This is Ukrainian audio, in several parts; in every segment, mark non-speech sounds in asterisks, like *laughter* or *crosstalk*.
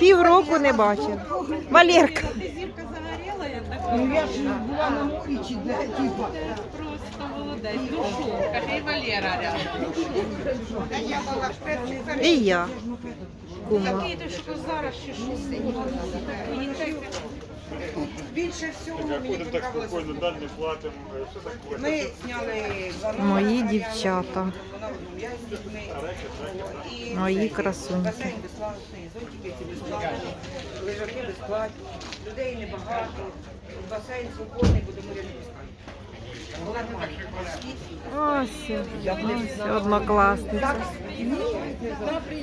Півроку не бачив. Валерка. Зірка загоріла, я так Ну я ж була на морі чи де, типа. просто молодець. Ну що, каже, і Валера рядом. І я. Кума. Такий ти що зараз ще що? Більше всього мені Ходимо так понравилось. спокійно, далі не платимо, все так Ми зняли ванну, Мої дівчата. Вона дітьми. І Мої красуньки. Басейн безплатний, зонтики ці безплатні, лежаки безплатні, людей небагато, басейн свободний, будемо нормально. Ось, ось однокласниця.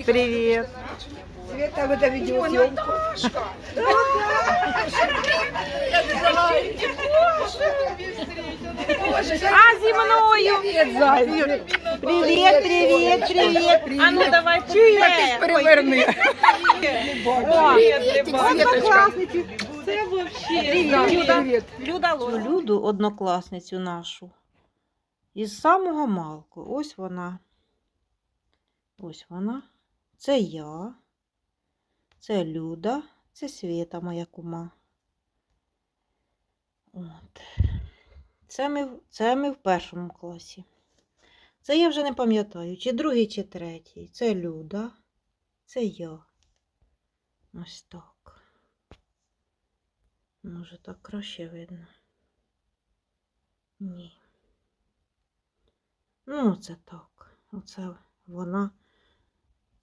Привіт. Света, ви та відеосйомку. А зі мною. Привіт, привіт, привіт. А ну давай чуєш. Переверни. Однокласницю. Це взагалі. Люда, Люда Люду, однокласницю нашу. Із самого малку. Ось вона. Ось вона. Це я. Це Люда. Це Свєта, моя кума. От. Це ми, це ми в першому класі. Це я вже не пам'ятаю, чи другий, чи третій. Це Люда. Це я. Ось так. Може, так краще видно. Ні. Ну, це так. Оце вона.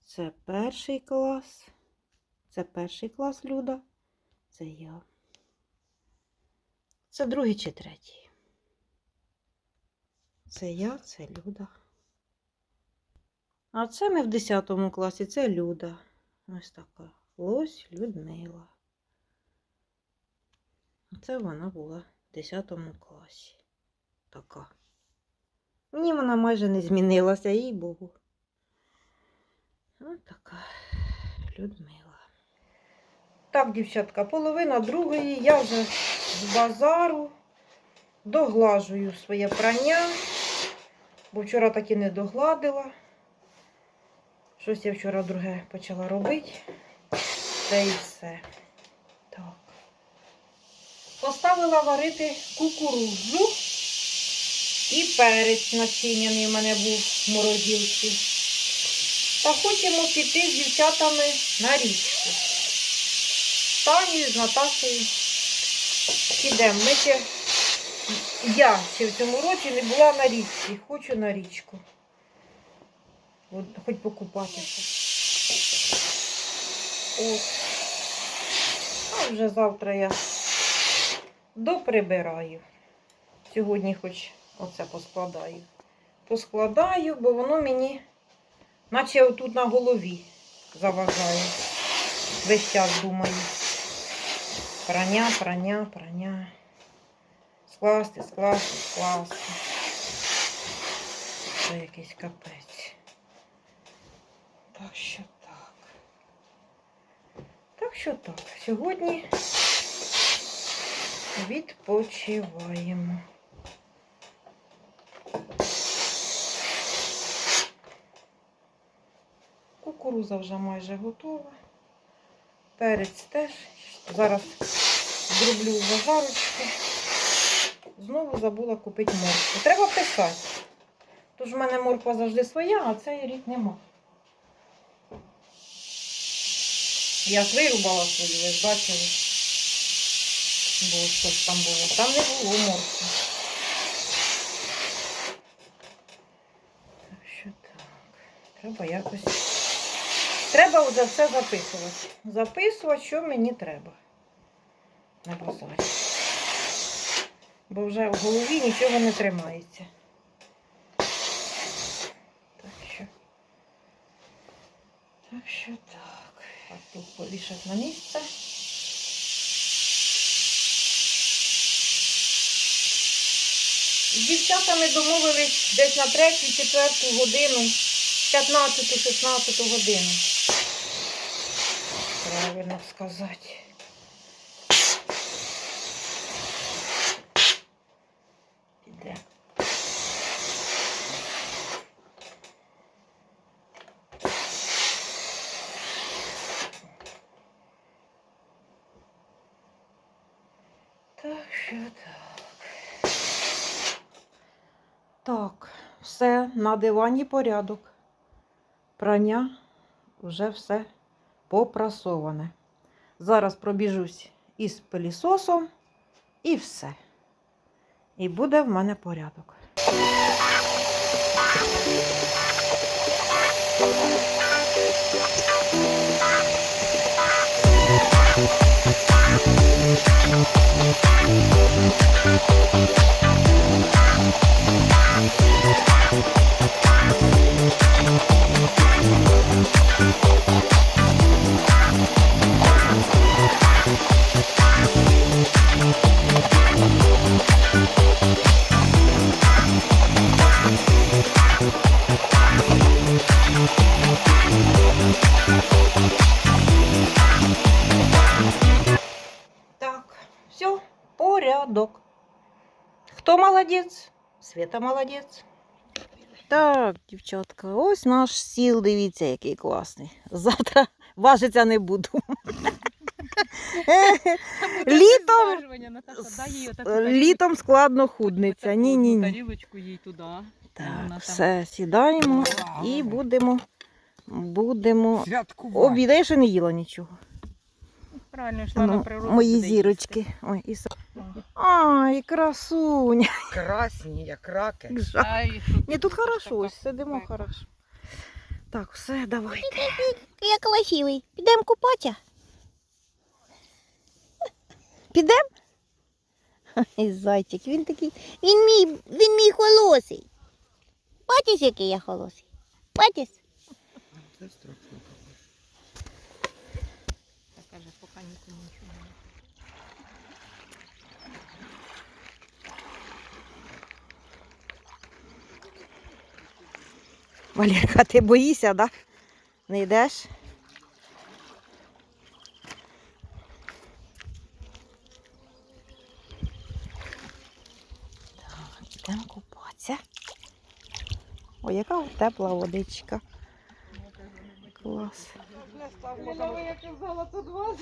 Це перший клас. Це перший клас Люда. Це я. Це другий чи третій. Це я, це Люда. А це ми в 10 класі, це Люда. Ось така. Лось Людмила. Це вона була в 10 класі. Така. Ні, вона майже не змінилася, їй Богу. Ось така Людмила. Так, дівчатка, половина другої. Я вже з базару доглажую своє прання, бо вчора так і не догладила. Щось я вчора друге почала робити. Це і все. Так. Поставила варити кукурудзу і перець начиняний у мене був в морозилці. Та хочемо піти з дівчатами на річку. З Танею, з Наташею. Підемо. Ми ще, я ще в цьому році не була на річці. Хочу на річку. От, хоч покупатися. От. А вже завтра я доприбираю. Сьогодні хоч оце поскладаю. Поскладаю, бо воно мені, наче отут на голові заважає. Весь час думаю. Прання, прання, прання. Скласти, скласти, скласти. Це якийсь капець. Так що так. Так що так. Сьогодні відпочиваємо. Кукуруза вже майже готова. Перець теж. Зараз зроблю зажарочку. Знову забула купити моркву. Треба писати. Тож в мене морква завжди своя, а цей рік нема. Я вирубала свою, ви ж бачили. Бо щось там було. Там не було моркви. Так що так. Треба якось. Треба вже все записувати. Записувати, що мені треба. На базарі. Бо вже в голові нічого не тримається. Так що. Так що так. Так, тут повішати на місце. З дівчатами домовились десь на 3-4 годину, 15-16 годину. Правильно сказати. Іде. Так, що так. Так, все, на дивані порядок. Прання вже все попрасоване. Зараз пробіжусь із пилісосом і все. І буде в мене порядок. Так, молодець? Света молодець. Так, дівчатка, ось наш стіл, дивіться, який класний. Завтра *laughs* важиться не буду. Літом, е, літом складно худниця. Ні, ні, ні. Тарілочку їй туди. Так, все, сідаємо і будемо, будемо. Святкувати. Обіда я ще не їла нічого. Правильно, йшла на Ну, природу. мої зірочки. Ой, і... Ай, красуня. Красні, як раки. їсти. Ай, Ні, тут хорошо, ось сидимо хорошо. Так, все, давайте. Я красивий. Підемо купатися? Підемо? Ай, зайчик, він такий. Він мій, він мій холосий. Бачиш, який я холосий? Бачиш? Так, каже, поки нікому нічого не Валерка, ти боїшся, да? Не йдеш? Так, йдемо купатися. Ой, яка тепла водичка. Клас. я казала, тут вас.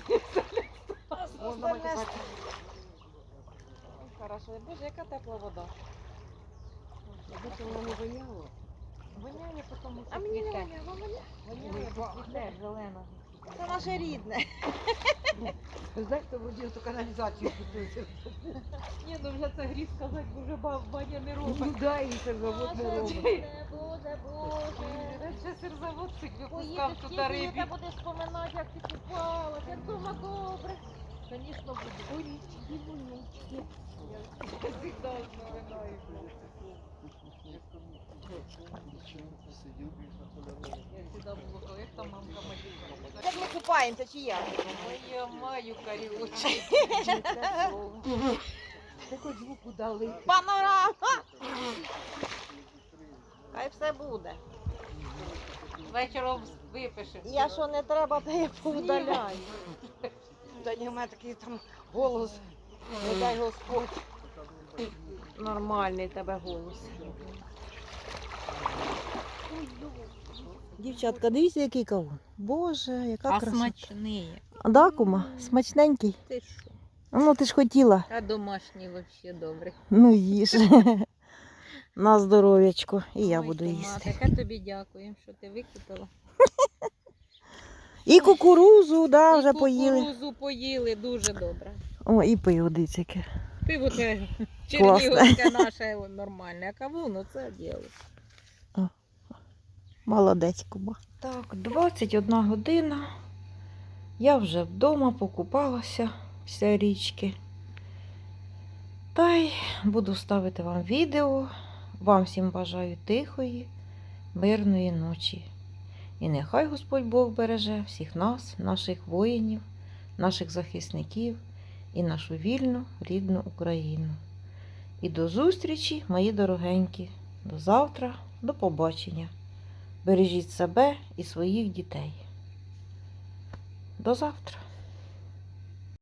Хорошо, боже, яка тепла вода. Воняє, тому А мені не цвіте. воняє, воняє? Воняє, бо цвіте, зелена. Це наше рідне. Знаєш, хто водів ту каналізацію купив? Ні, ну вже це гріх сказати, бо вже ба- баня не робить. Ну да, і це завод не робить. Боже, Боже. Ще сирзавод цих випускав Поїдеш тут тільки, рибі. та будеш споминати, як ти купалась, як дома добре. Звісно, буду. Горічки, вонючки. Я завжди то як ми купаємося, чи як? Я маю карючі. Ти хоч звуку дали. Панорама! Хай все буде. Вечором випишемо. Я що не треба, то я повдаляю. Та ні, у мене такий там голос. Не дай Господь. Нормальний тебе голос. Дівчатка, дивіться, який кавун. Боже, яка А краса. смачний. Да, кума, смачненький. Ти що? Ну, ти ж хотіла. А домашній взагалі добрий. Ну, їж. *laughs* На здоров'ячко. І я Ой, буду їсти. Таке тобі дякую, що ти викупила. І кукурузу, да, І вже поїли. Кукурузу поїли, дуже добре. О, і пиво, дивіться, яке. Пиво це Класне. чернігівське наше нормальне, а кавун, ну це діло. Молодець, Куба. Так, 21 година. Я вже вдома покупалася після річки. Та й буду ставити вам відео. Вам всім бажаю тихої, мирної ночі. І нехай Господь Бог береже всіх нас, наших воїнів, наших захисників і нашу вільну рідну Україну. І до зустрічі, мої дорогенькі. До завтра, до побачення. Бережіть себе і своїх дітей. До завтра.